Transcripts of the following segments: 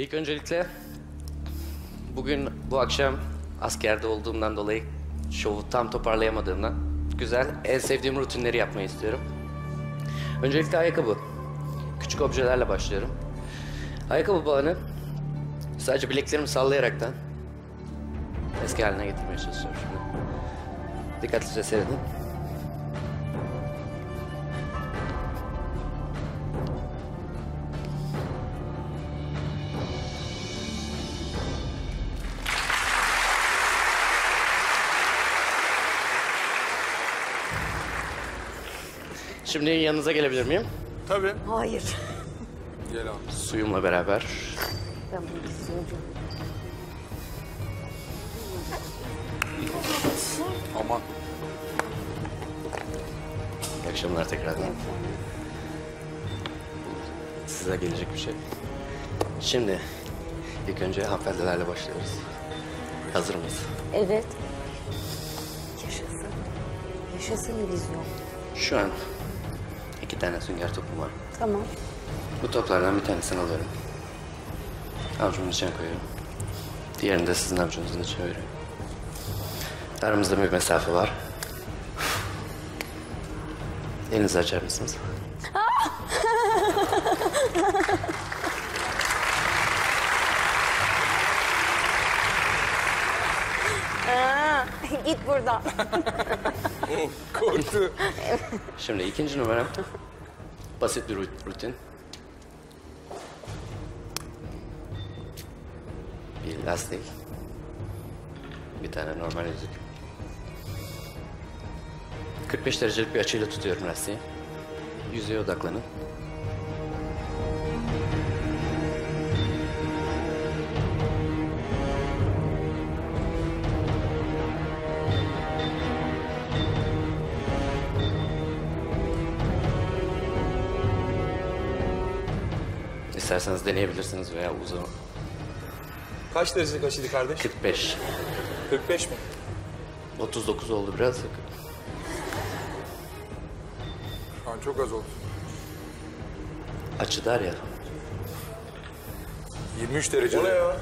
İlk öncelikle bugün bu akşam askerde olduğumdan dolayı şovu tam toparlayamadığımdan güzel en sevdiğim rutinleri yapmayı istiyorum. Öncelikle ayakkabı. Küçük objelerle başlıyorum. Ayakkabı bağını sadece bileklerimi sallayaraktan eski haline getirmeye çalışıyorum şimdi. Dikkatlice seyredin. Şimdi yanınıza gelebilir miyim? Tabii. Hayır. Gel abi. Suyumla beraber. Ben bunu istiyorum. Aman. İyi akşamlar tekrardan. Size gelecek bir şey. Şimdi ilk önce hanımefendilerle başlıyoruz. Hazır mıyız? Evet. Yaşasın. Yaşasın illüzyon. Şu an tane sünger topum var. Tamam. Bu toplardan bir tanesini alıyorum. Avucumun içine koyuyorum. Diğerini de sizin avucunuzun içine veriyorum. Aramızda bir mesafe var. Elinizi açar mısınız? Aa, git buradan. Korktu. Şimdi ikinci numaram basit bir rut- rutin. Bir lastik. Bir tane normal yüzük. 45 derecelik bir açıyla tutuyorum lastiği. Yüzeye odaklanın. İsterseniz deneyebilirsiniz veya uzun. Kaç derecelik aşıydı kardeş? 45. 45 mi? 39 oldu biraz. Şu an çok az oldu. Açı dar ya. 23 derece. O ne ya?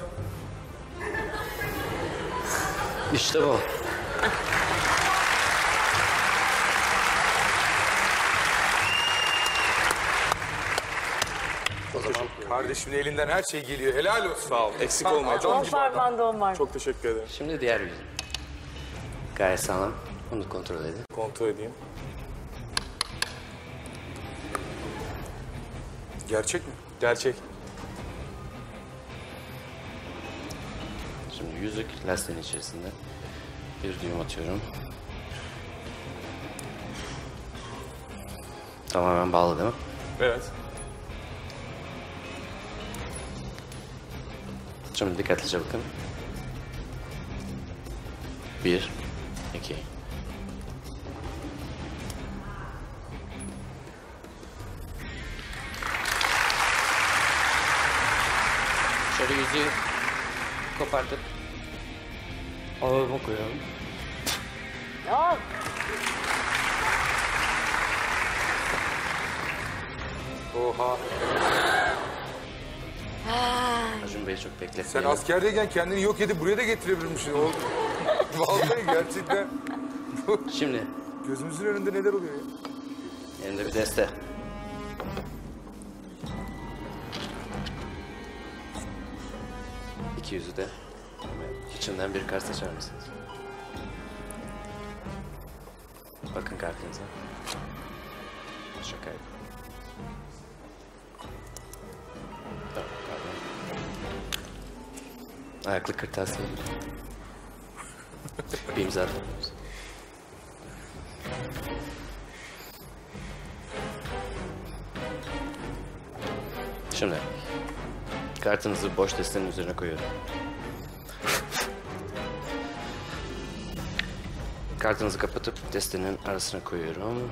İşte bu. O zaman Kardeşimin elinden her şey geliyor. Helal olsun. Sağ ol. Eksik olma. On gibi adam. parmağında on var. Çok teşekkür ederim. şimdi diğer yüzün. Gayet sağlam. Onu kontrol edin. Kontrol edeyim. Gerçek mi? Gerçek. Şimdi yüzük lastiğin içerisinde. Bir düğüm atıyorum. Tamamen bağlı değil mi? Evet. Şimdi dikkatlice bakın. Bir, iki. Şöyle yüzüğü kopartıp ağırma koyalım. Aa, Oha. Bey'i çok Sen bekletmeyelim. askerdeyken kendini yok edip buraya da getirebilirmişsin. O... Vallahi gerçekten. Şimdi Gözümüzün önünde neler oluyor ya? elimde bir deste. İki yüzü de içinden bir kart seçer misiniz? Bakın kartınıza. Şaka yapıyorum. Ayaklı kırtasiye. bir imza? Şimdi kartınızı boş destenin üzerine koyuyorum. Kartınızı kapatıp destenin arasına koyuyorum.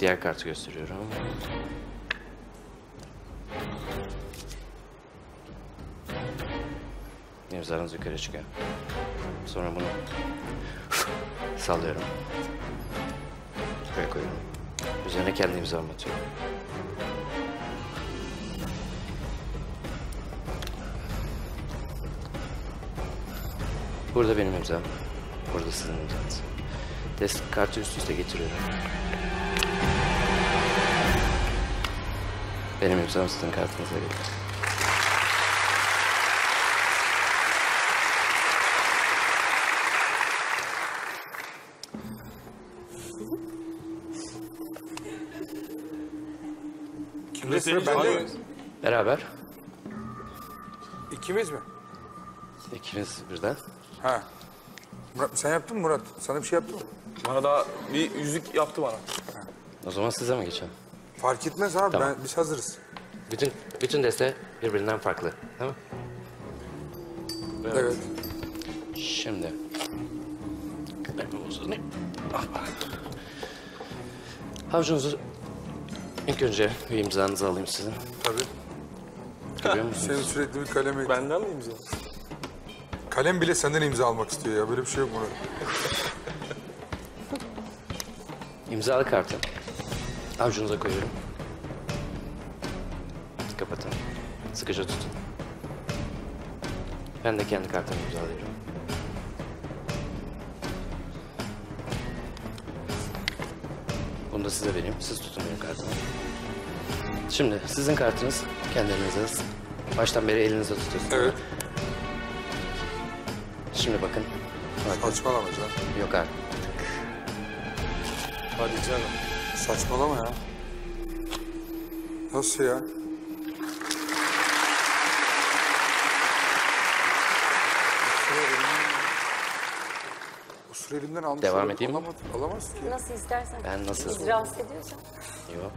Diğer kartı gösteriyorum. Nabzlarınız yukarı çıkıyor. Sonra bunu sallıyorum. Buraya koyuyorum. Üzerine kendi imzamı atıyorum. Burada benim imzam. Burada sizin imzanız. Test kartı üst üste getiriyorum. Benim imzam sizin kartınıza geliyor. Kimde sıra bende mi? Beraber. İkimiz mi? İkimiz birden. Ha. Murat, sen yaptın mı Murat? Sana bir şey yaptı mı? Bana daha bir yüzük yaptı bana. O zaman size mi geçelim? Fark etmez abi. Tamam. Ben, biz hazırız. Bütün bütün deste birbirinden farklı. Tamam Evet. Şimdi. Ben. Hoppa. Havucunuzu ilk önce bir imzanızı alayım sizin. Tabii. Görüyor musunuz? Senin sürekli bir kaleme... Benden mi imza? Kalem bile senden imza almak istiyor ya. Böyle bir şey yok Murat. İmzalı kartı. Avucunuza koyuyorum. Kapatın. Sıkıca tutun. Ben de kendi kartımı imzalıyorum. Size vereyim. Siz tutun benim kartımı. Şimdi sizin kartınız kendi elinize. Baştan beri elinizde tutuyorsunuz. Evet. Şimdi bakın. Bakın. Saçmalama canım. Yok artık. Hadi canım. Saçmalama ya. Nasıl ya? Elimden almış. Devam olabilir. edeyim mi? Alamaz, alamaz ki. Nasıl istersen. Ben nasıl- Bizi rahatsız ediyorsan. Yok.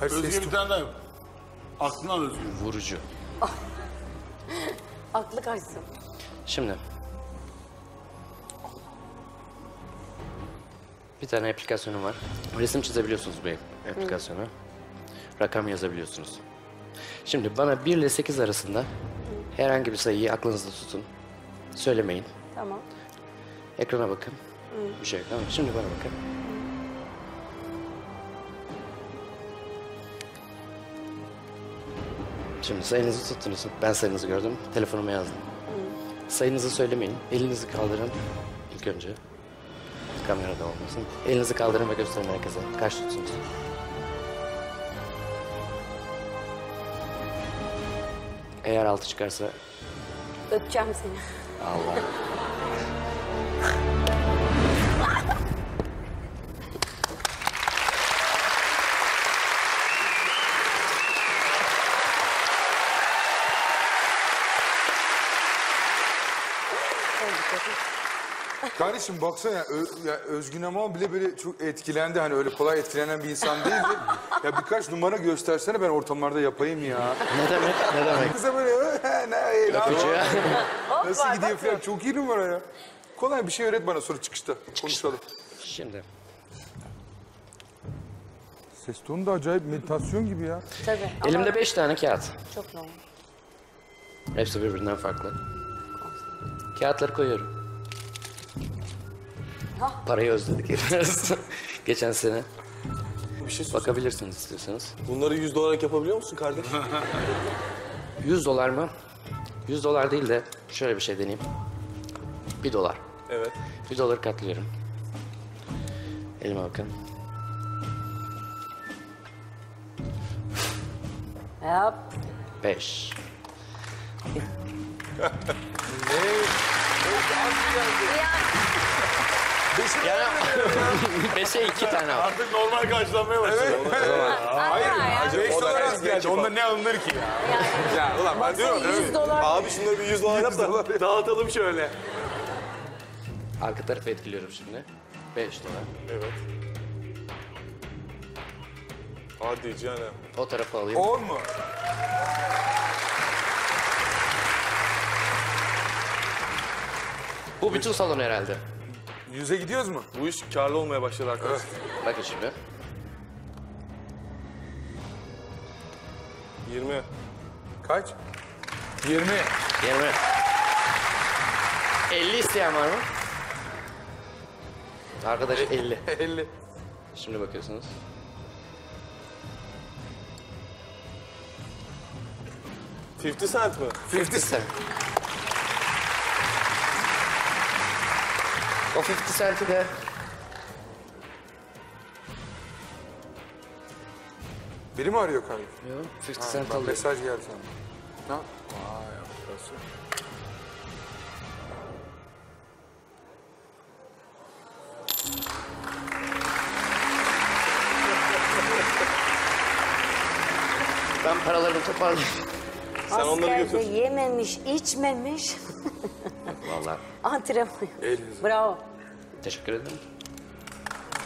Hayır, Özgür ses bir tane daha yap. Aklından özgür. Vurucu. Aklı kaçsın. Şimdi. Bir tane aplikasyonum var. Resim çizebiliyorsunuz bu aplikasyonu. Rakam yazabiliyorsunuz. Şimdi bana 1 ile 8 arasında herhangi bir sayıyı aklınızda tutun. Söylemeyin. Tamam. Ekrana bakın. Bir şey yok tamam? Şimdi bana bakın. Şimdi sayınızı tuttunuz. Ben sayınızı gördüm. Telefonuma yazdım. Sayınızı söylemeyin. Elinizi kaldırın. İlk önce. Kamerada olmasın. Elinizi kaldırın ve gösterin herkese. Kaç tuttunuz? Eğer altı çıkarsa Öpeceğim seni. Allah. Kardeşim baksana ya, Ö- ya Özgün Amal bile böyle çok etkilendi. Hani öyle kolay etkilenen bir insan değildi. ya birkaç numara göstersene ben ortamlarda yapayım ya. Ne demek? Ne demek? Kıza böyle "He, ne, ne, nasıl gidiyor falan çok iyi numara ya. Kolay bir şey öğret bana sonra çıkışta konuşalım. Şimdi. Ses tonu da acayip meditasyon gibi ya. Tabii. ama Elimde beş tane kağıt. Çok yoğun. Hepsi birbirinden farklı. Kağıtları koyuyorum. Parayı özledik hepimiz. Geçen sene. Bir şey. Bakabilirsiniz istiyorsanız. Bunları 100 dolarlık yapabiliyor musun kardeş? 100 dolar mı? 100 dolar değil de şöyle bir şey deneyeyim. 1 dolar. Evet. 1 doları katlıyorum. Elime bakın. Yap. 5. Beşe iki tane al. Artık normal karşılanmaya başladı. Hayır. Beş O da dolar biraz az geldi. fark. ne alınır ki ya? Ya ulan ben diyorum. Baksana, 100 evet. dolar. Abi şunları bir 100 dolar yap da dağıtalım şöyle. Arka tarafı etkiliyorum şimdi. 5 dolar. Evet. Hadi canım. O tarafa alayım. On mu? Bu bütün salon herhalde. Yüze gidiyoruz mu? Bu iş karlı olmaya başladı arkadaşlar. Bakın şimdi. 20. Kaç? Yirmi. 20. 50 isteyen var mı? Arkadaş 50. Elli. Şimdi bakıyorsunuz. Fifty cent mi? 50 cent. O 50 Cent'i de Biri mi arıyor kanka? Yok, 50 Ha, Cent alıyor. mesaj geldi sana. Ha? Vay arkadaşlar. Ben paralarımı toparlayayım. Sen onları Askerde götür. yememiş, içmemiş. Vallahi Antrenman. Elinize. Bravo. teşekkür ederim.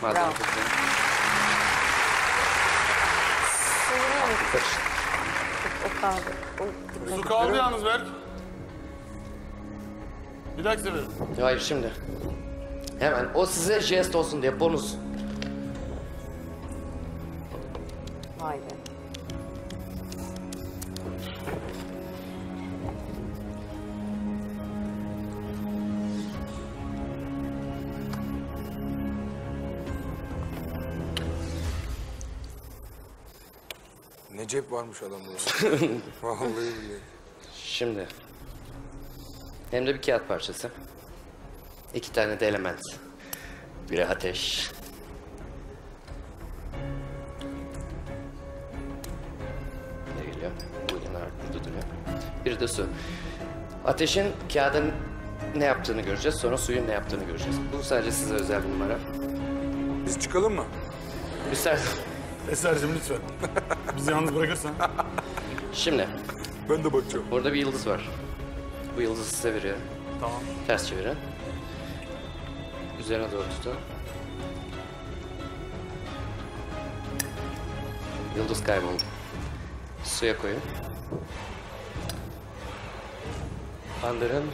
Malzeme Bravo. Suyunu mu? O. O Su kaldı yalnız Berk. Bir dakika seferim. Hayır şimdi. Hemen o size jest olsun diye bonus. Ne cep varmış adamda. Vallahi billahi. Şimdi. Hem de bir kağıt parçası. İki tane de element. Biri ateş. Ne geliyor? Bu yanar burada duruyor. Biri de su. Ateşin kağıdın ne yaptığını göreceğiz. Sonra suyun ne yaptığını göreceğiz. Bu sadece size özel bir numara. Biz çıkalım mı? Üster. Eser'cim lütfen. Bizi yalnız bırakırsan. Şimdi. Ben de bakacağım. Burada bir yıldız var. Bu yıldızı size veriyor. Tamam. Ters çevirin. Üzerine doğru tutun. Yıldız kayboldu. Suya koyun. Bandırın.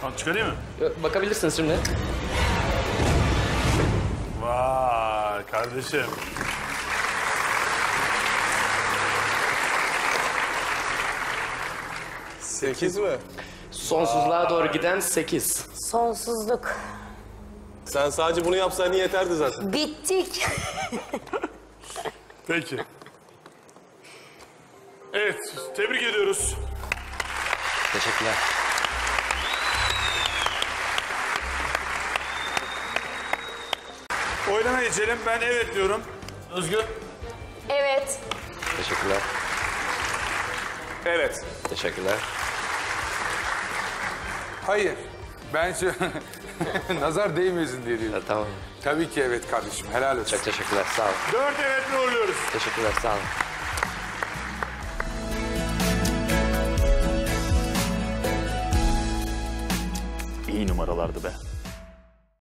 Tamam çıkarayım mı? Yo, Bakabilirsiniz şimdi. Vay kardeşim. Sekiz mi? Sonsuzluğa doğru giden 8. Sonsuzluk. Sen sadece bunu yapsan yeterdi zaten. Bittik. Peki. Evet, tebrik ediyoruz. Teşekkürler. Oylama geçelim. Ben evet diyorum. Özgür. evet. Teşekkürler. Evet. Teşekkürler. Hayır. Ben şu... Nazar değmesin diye diyorum. Ha, tamam. Tabii ki evet kardeşim. Helal olsun. Çok teşekkürler. Sağ olun. Dört evetle uğurluyoruz. Teşekkürler. Sağ olun. İyi numaralardı be.